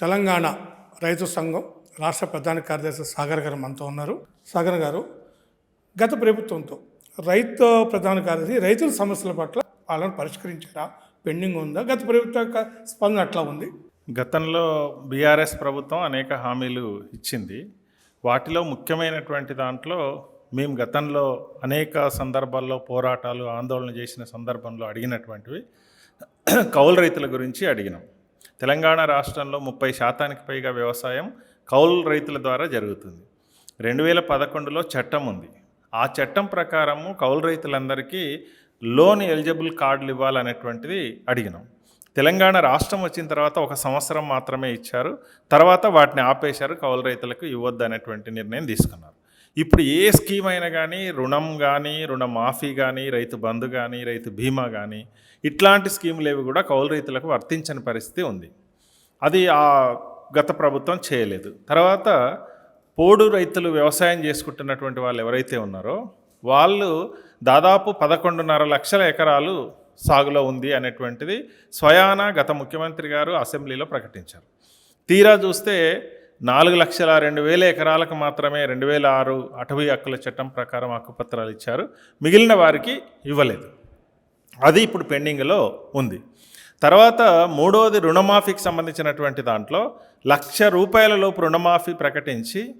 తెలంగాణ రైతు సంఘం రాష్ట్ర ప్రధాన కార్యదర్శి సాగర్ గారు మనతో ఉన్నారు. సాగర్ గారు గత ప్రభుత్వంతో రైతు ప్రధాన కార్యదర్శి రైతుల సమస్యల పట్ల వాళ్ళని పరిష్కరించారా? పెండింగ్ ఉందా? గత ప్రభుత్వ స్పందన అట్లా ఉంది? గతంలో బీఆర్ఎస్ ప్రభుత్వం అనేక హామీలు ఇచ్చింది. వాటిలో ముఖ్యమైనటువంటి దాంట్లో మేము గతంలో అనేక సందర్భాల్లో పోరాటాలు ఆందోళన చేసిన సందర్భంలో అడిగినటువంటివి కౌలు రైతుల గురించి అడిగినాం. తెలంగాణ రాష్ట్రంలో ముప్పై శాతానికి పైగా వ్యవసాయం కౌలు రైతుల ద్వారా జరుగుతుంది. రెండు వేల పదకొండులో చట్టం ఉంది. ఆ చట్టం ప్రకారము కౌలు రైతులందరికీ లోన్ ఎలిజిబుల్ కార్డులు ఇవ్వాలనేటువంటిది అడిగినాం. తెలంగాణ రాష్ట్రం వచ్చిన తర్వాత ఒక సంవత్సరం మాత్రమే ఇచ్చారు. తర్వాత వాటిని ఆపేశారు. కౌలు రైతులకు ఇవ్వద్దు అనేటువంటి నిర్ణయం తీసుకున్నారు. ఇప్పుడు ఏ స్కీమ్ అయినా కానీ రుణం కానీ రుణమాఫీ కానీ రైతు బంధు కానీ రైతు బీమా కానీ ఇట్లాంటి స్కీములు ఏవి కూడా కౌలు రైతులకు వర్తించని పరిస్థితి ఉంది. అది ఆ గత ప్రభుత్వం చేయలేదు. తర్వాత పోడు రైతులు వ్యవసాయం చేసుకుంటున్నటువంటి వాళ్ళు ఎవరైతే ఉన్నారో వాళ్ళు దాదాపు పదకొండున్నర లక్షల ఎకరాలు సాగులో ఉంది అనేటువంటిది స్వయాన గత ముఖ్యమంత్రి గారు అసెంబ్లీలో ప్రకటించారు. తీరా చూస్తే నాలుగు లక్షల రెండు వేల ఎకరాలకు మాత్రమే రెండు వేల ఆరు అటవీ హక్కుల చట్టం ప్రకారం హక్కుపత్రాలు ఇచ్చారు. మిగిలిన వారికి ఇవ్వలేదు. అది ఇప్పుడు పెండింగ్లో ఉంది. తర్వాత మూడవది రుణమాఫీకి సంబంధించినటువంటి దాంట్లో లక్ష రూపాయల లోపు రుణమాఫీ ప్రకటించి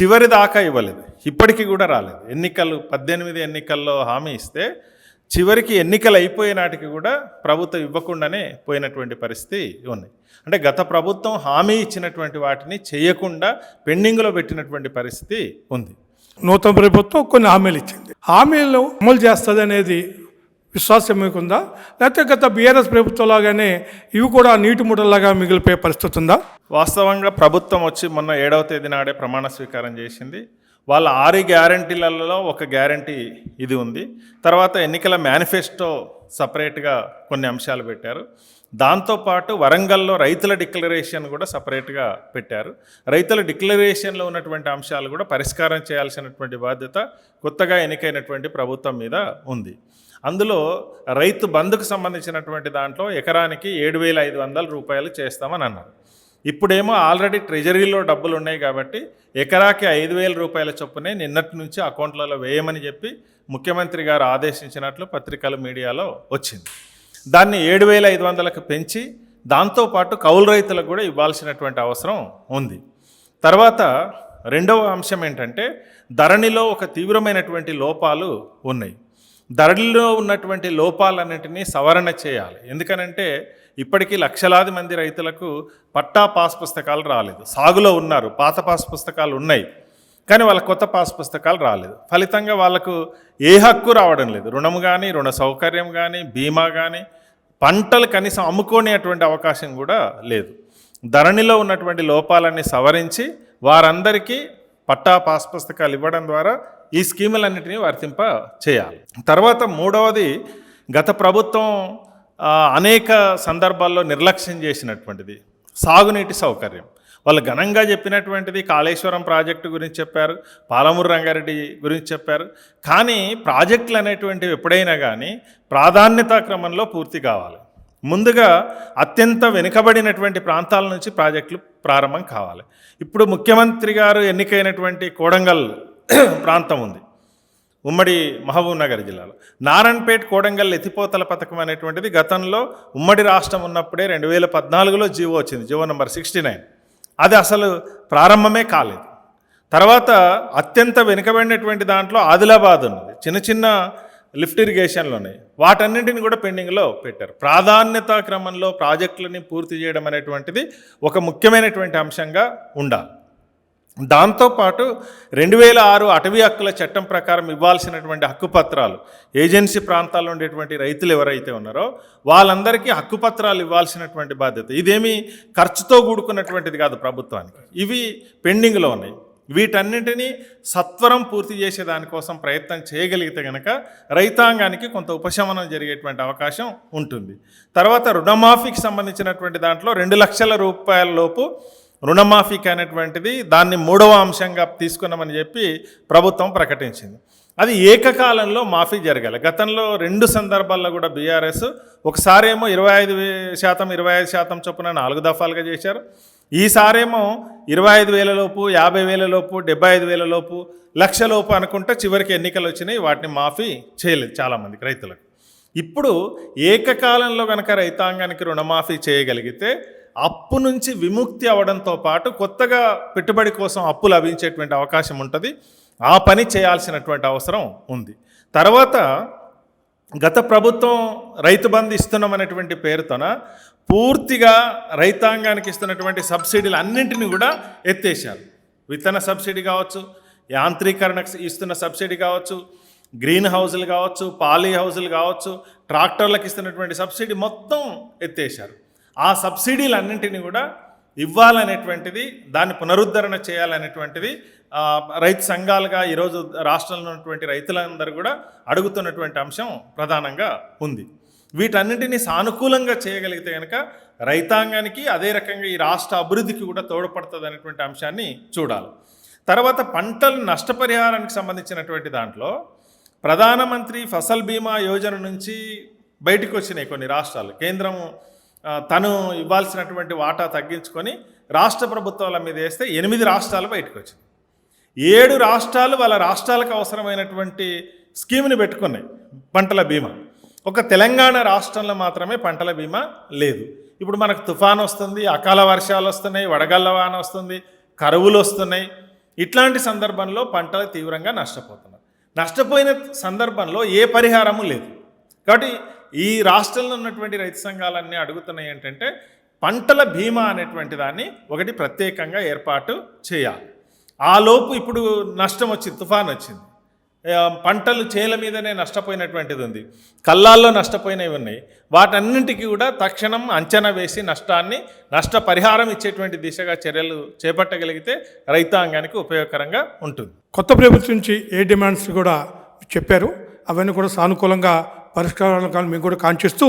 చివరి దాకా ఇవ్వలేదు. ఇప్పటికీ కూడా రాలేదు. ఎన్నికలు పద్దెనిమిది ఎన్నికల్లో హామీ ఇస్తే చివరికి ఎన్నికలు అయిపోయే నాటికి కూడా ప్రభుత్వం ఇవ్వకుండానే పోయినటువంటి పరిస్థితి ఉంది. అంటే గత ప్రభుత్వం హామీ ఇచ్చినటువంటి వాటిని చేయకుండా పెండింగ్లో పెట్టినటువంటి పరిస్థితి ఉంది. నూతన ప్రభుత్వం కొన్ని హామీలు ఇచ్చింది. హామీలు అమలు చేస్తుంది అనేది విశ్వాసం మీకుందా? లేకపోతే గత బీఆర్ఎస్ ప్రభుత్వంలాగానే ఇవి కూడా నీటి ముడల్లాగా మిగిలిపోయే పరిస్థితి ఉందా? వాస్తవంగా ప్రభుత్వం వచ్చి మొన్న ఏడవ తేదీ నాడే ప్రమాణ స్వీకారం చేసింది. వాళ్ళ ఆరు గ్యారంటీలలో ఒక గ్యారంటీ ఇది ఉంది. తర్వాత ఎన్నికల మేనిఫెస్టో సపరేట్గా కొన్ని అంశాలు పెట్టారు. దాంతోపాటు వరంగల్లో రైతుల డిక్లరేషన్ కూడా సపరేట్గా పెట్టారు. రైతుల డిక్లరేషన్లో ఉన్నటువంటి అంశాలు కూడా పరిష్కారం చేయాల్సినటువంటి బాధ్యత కొత్తగా ఎన్నికైనటువంటి ప్రభుత్వం మీద ఉంది. అందులో రైతు బంధుకు సంబంధించినటువంటి దాంట్లో ఎకరానికి ఏడు వేల ఐదు వందల రూపాయలు చేస్తామని అన్నారు. ఇప్పుడేమో ఆల్రెడీ ట్రెజరీలో డబ్బులు ఉన్నాయి కాబట్టి ఎకరాకి ఐదు వేల రూపాయల చొప్పునే నిన్నటి నుంచి అకౌంట్లలో వేయమని చెప్పి ముఖ్యమంత్రి గారు ఆదేశించినట్లు పత్రికలు మీడియాలో వచ్చింది. దాన్ని ఏడు వేల ఐదు వందలకు పెంచి దాంతోపాటు కౌలు రైతులకు కూడా ఇవ్వాల్సినటువంటి అవసరం ఉంది. తర్వాత రెండవ అంశం ఏంటంటే ధరణిలో ఒక తీవ్రమైనటువంటి లోపాలు ఉన్నాయి. ధరలో ఉన్నటువంటి లోపాలన్నింటినీ సవరణ చేయాలి. ఎందుకనంటే ఇప్పటికీ లక్షలాది మంది రైతులకు పట్టా పాస్ పుస్తకాలు రాలేదు. సాగులో ఉన్నారు పాత పాస్ పుస్తకాలు ఉన్నాయి కానీ వాళ్ళ కొత్త పాస్ పుస్తకాలు రాలేదు. ఫలితంగా వాళ్ళకు ఏ హక్కు రావడం లేదు. రుణం కానీ రుణ సౌకర్యం కానీ బీమా కానీ పంటలు కనీసం అమ్ముకునేటువంటి అవకాశం కూడా లేదు. ధరణిలో ఉన్నటువంటి లోపాలన్నీ సవరించి వారందరికీ పట్టా పాస్ పుస్తకాలు ఇవ్వడం ద్వారా ఈ స్కీములన్నింటినీ వర్తింప చేయాలి. తర్వాత మూడవది గత ప్రభుత్వం అనేక సందర్భాల్లో నిర్లక్ష్యం చేసినటువంటిది సాగునీటి సౌకర్యం. వాళ్ళు ఘనంగా చెప్పినటువంటిది కాళేశ్వరం ప్రాజెక్టు గురించి చెప్పారు పాలమూరు రంగారెడ్డి గురించి చెప్పారు. కానీ ప్రాజెక్టులు అనేటువంటివి ఎప్పుడైనా కానీ ప్రాధాన్యతా క్రమంలో పూర్తి కావాలి. ముందుగా అత్యంత వెనుకబడినటువంటి ప్రాంతాల నుంచి ప్రాజెక్టులు ప్రారంభం కావాలి. ఇప్పుడు ముఖ్యమంత్రి గారు ఎన్నికైనటువంటి కోడంగల్ ప్రాంతం ఉంది. ఉమ్మడి మహబూబ్ నగర్ జిల్లాలో. నారాయణపేట్ కోడంగల్ ఎత్తిపోతల పథకం అనేటువంటిది గతంలో ఉమ్మడి రాష్ట్రం ఉన్నప్పుడే రెండు వేల పద్నాలుగులో జీవో వచ్చింది. GO number sixty nine. అది అసలు ప్రారంభమే కాలేదు. తర్వాత అత్యంత వెనుకబడినటువంటి దాంట్లో ఆదిలాబాద్ ఉన్నది. చిన్న చిన్న లిఫ్ట్ ఇరిగేషన్లు ఉన్నాయి. వాటన్నింటిని కూడా పెండింగ్లో పెట్టారు. ప్రాధాన్యతా క్రమంలో ప్రాజెక్టులని పూర్తి చేయడం అనేటువంటిది ఒక ముఖ్యమైనటువంటి అంశంగా ఉండాలి. దాంతోపాటు రెండు వేల ఆరు అటవీ హక్కుల చట్టం ప్రకారం ఇవ్వాల్సినటువంటి హక్కుపత్రాలు ఏజెన్సీ ప్రాంతాల్లో ఉండేటువంటి రైతులు ఎవరైతే ఉన్నారో వాళ్ళందరికీ హక్కుపత్రాలు ఇవ్వాల్సినటువంటి బాధ్యత. ఇదేమి ఖర్చుతో కూడుకున్నటువంటిది కాదు ప్రభుత్వానికి. ఇవి పెండింగ్లో ఉన్నాయి. వీటన్నింటినీ సత్వరం పూర్తి చేసే దానికోసం ప్రయత్నం చేయగలిగితే కనుక రైతాంగానికి కొంత ఉపశమనం జరిగేటువంటి అవకాశం ఉంటుంది. తర్వాత రుణమాఫీకి సంబంధించినటువంటి దాంట్లో రెండు లక్షల రూపాయల లోపు రుణమాఫీకి అనేటువంటిది దాన్ని మూడవ అంశంగా తీసుకున్నామని చెప్పి ప్రభుత్వం ప్రకటించింది. అది ఏకకాలంలో మాఫీ జరగాలి. గతంలో రెండు సందర్భాల్లో కూడా బీఆర్ఎస్ ఒకసారి ఏమో ఇరవై ఐదు శాతం ఇరవై ఐదు శాతం చొప్పున నాలుగు దఫాలుగా చేశారు. ఈసారేమో ఇరవై ఐదు వేలలోపు యాభై వేలలోపు డెబ్బై ఐదు వేలలోపు లక్షలోపు అనుకుంటే చివరికి ఎన్నికలు వచ్చినాయి. వాటిని మాఫీ చేయలేదు చాలామందికి రైతులకు. ఇప్పుడు ఏకకాలంలో కనుక రైతాంగానికి రుణమాఫీ చేయగలిగితే అప్పు నుంచి విముక్తి అవడంతో పాటు కొత్తగా పెట్టుబడి కోసం అప్పు లభించేటువంటి అవకాశం ఉంటుంది. ఆ పని చేయాల్సినటువంటి అవసరం ఉంది. తర్వాత గత ప్రభుత్వం రైతు బంధు ఇస్తున్నామనేటువంటి పేరుతోన పూర్తిగా రైతాంగానికి ఇస్తున్నటువంటి సబ్సిడీలు అన్నింటినీ కూడా ఎత్తేసారు విత్తన సబ్సిడీ కావచ్చు యాంత్రీకరణకు ఇస్తున్న సబ్సిడీ కావచ్చు గ్రీన్ హౌజులు కావచ్చు పాలీ హౌజులు కావచ్చు ట్రాక్టర్లకు ఇస్తున్నటువంటి సబ్సిడీ మొత్తం ఎత్తేసారు ఆ సబ్సిడీలన్నింటినీ కూడా ఇవ్వాలనేటువంటిది దాన్ని పునరుద్ధరణ చేయాలనేటువంటిది రైతు సంఘాలుగా ఈరోజు రాష్ట్రంలో ఉన్నటువంటి రైతులందరూ కూడా అడుగుతున్నటువంటి అంశం ప్రధానంగా ఉంది. వీటన్నింటినీ సానుకూలంగా చేయగలిగితే కనుక రైతాంగానికి అదే రకంగా ఈ రాష్ట్ర అభివృద్ధికి కూడా తోడ్పడుతుంది అనేటువంటి అంశాన్ని చూడాలి. తర్వాత పంటల నష్టపరిహారానికి సంబంధించినటువంటి దాంట్లో ప్రధానమంత్రి ఫసల్ బీమా యోజన నుంచి బయటకు వచ్చినాయి కొన్ని రాష్ట్రాలు. కేంద్రం తను ఇవ్వాల్సినటువంటి వాటా తగ్గించుకొని రాష్ట్ర ప్రభుత్వాల మీద వేస్తే ఎనిమిది రాష్ట్రాలు బయటకు వచ్చింది. ఏడు రాష్ట్రాలు వాళ్ళ రాష్ట్రాలకు అవసరమైనటువంటి స్కీమ్ని పెట్టుకున్నాయి పంటల బీమా. ఒక తెలంగాణ రాష్ట్రంలో మాత్రమే పంటల బీమా లేదు. ఇప్పుడు మనకు తుఫాన్ వస్తుంది అకాల వర్షాలు వస్తున్నాయి వడగళ్ళ వాన వస్తుంది కరువులు వస్తున్నాయి. ఇట్లాంటి సందర్భంలో పంటలు తీవ్రంగా నష్టపోతున్నారు. నష్టపోయిన సందర్భంలో ఏ పరిహారము లేదు. కాబట్టి ఈ రాష్ట్రంలో ఉన్నటువంటి రైతు సంఘాలన్నీ అడుగుతున్నాయి ఏంటంటే పంటల బీమా అనేటువంటి దాన్ని ఒకటి ప్రత్యేకంగా ఏర్పాటు చేయాలి. ఆ లోపు ఇప్పుడు నష్టం వచ్చింది తుఫాన్ వచ్చింది. పంటలు చేల మీదనే నష్టపోయినటువంటిది ఉంది. కళ్ళాల్లో నష్టపోయినవి ఉన్నాయి. వాటన్నింటికి కూడా తక్షణం అంచనా వేసి నష్టాన్ని నష్టపరిహారం ఇచ్చేటువంటి దిశగా చర్యలు చేపట్టగలిగితే రైతాంగానికి ఉపయోగకరంగా ఉంటుంది. కొత్త ప్రభుత్వం నుంచి ఏ డిమాండ్స్ కూడా చెప్పారు. అవన్నీ కూడా సానుకూలంగా పరిష్కారాలు మేము కూడా కాంక్షిస్తూ